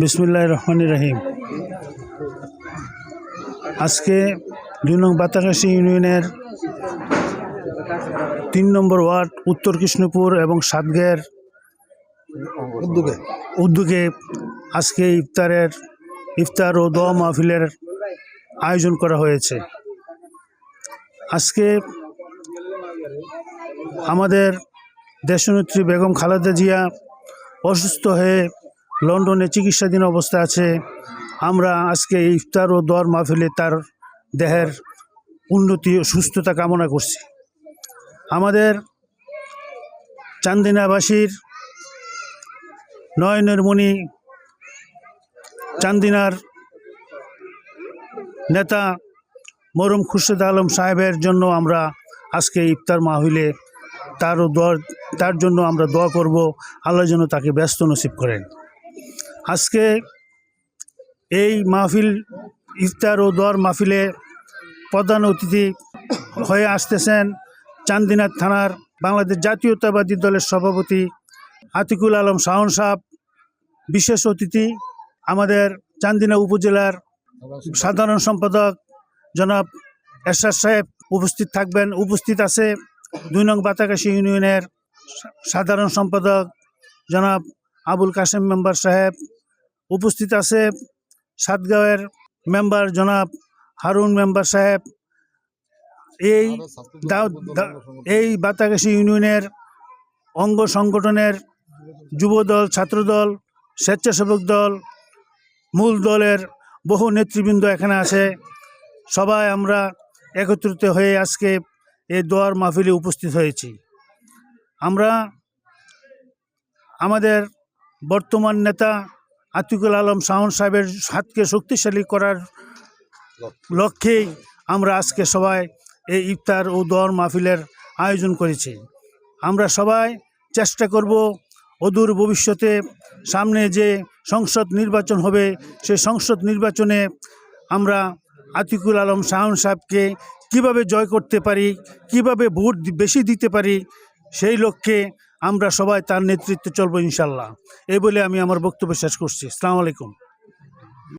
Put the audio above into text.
বিসমুল্লাহ রহমান রহিম। আজকে দুই নং বাতাকাশি ইউনিয়নের তিন নম্বর ওয়ার্ড উত্তর কৃষ্ণপুর এবং সাতগের উদ্যোগে। উদ্যোগে আজকে ইফতারের ইফতার ও দোয়া মাহফিলের আয়োজন করা হয়েছে। আজকে আমাদের দেশনেত্রী বেগম খালেদা জিয়া অসুস্থ হয়ে লন্ডনে চিকিৎসাধীন অবস্থা আছে। আমরা আজকে ইফতার ও দোয়ার মাহফিলে তার দেহের উন্নতি ও সুস্থতা কামনা করছি। আমাদের চান্দিনাবাসীর নয়নের মণি চান্দিনার নেতা মরম খুরশেদ আলম সাহেবের জন্য আমরা আজকে ইফতার মাহফিলে তারও দোয়া তার জন্য আমরা দোয়া করব। আল্লাহ যেন তাকে ব্যস্ত নসিব করেন। আজকে এই মাহফিল ইফতার ও দোয়ার মাহফিলে প্রধান অতিথি হয়ে আসতেছেন চান্দিনার থানার বাংলাদেশ জাতীয়তাবাদী দলের সভাপতি আতিকুল আলম শাহন সাহ বিশেষ অতিথি আমাদের চান্দিনা উপজেলার সাধারণ সম্পাদক জনাব এরশাদ সাহেব উপস্থিত থাকবেন। উপস্থিত আছে দুই নং বাতাকাশি ইউনিয়নের সাধারণ সম্পাদক জনাব আবুল কাসেম মেম্বার সাহেব উপস্থিত আছে। সাতগাঁওয়ের মেম্বার জনাব হারুন মেম্বার সাহেব। এই এই বাতাকাশি ইউনিয়নের অঙ্গ সংগঠনের যুবদল, ছাত্রদল, স্বেচ্ছাসেবক দল, মূল দলের বহু নেতৃবৃন্দ এখানে আছে। সবাই আমরা একত্রিত হয়ে আজকে এই দোয়ার মাহফিলে উপস্থিত হয়েছি। আমরা আমাদের বর্তমান নেতা আতিকুল আলম শাহন সাহেবের হাতকে শক্তিশালী করার লক্ষ্যেই আমরা আজকে সবাই এই ইফতার ও দর মাহফিলের আয়োজন করেছি। আমরা সবাই চেষ্টা করব অদূর ভবিষ্যতে সামনে যে সংসদ নির্বাচন হবে, সেই সংসদ নির্বাচনে আমরা আতিকুল আলম শাহন সাহেবকে কীভাবে জয় করতে পারি, কীভাবে ভোট বেশি দিতে পারি, সেই লক্ষ্যে আমরা সবাই তার নেতৃত্বে চলবো ইনশাল্লাহ। এই বলে আমি আমার বক্তব্য শেষ করছি। আসসালামু আলাইকুম।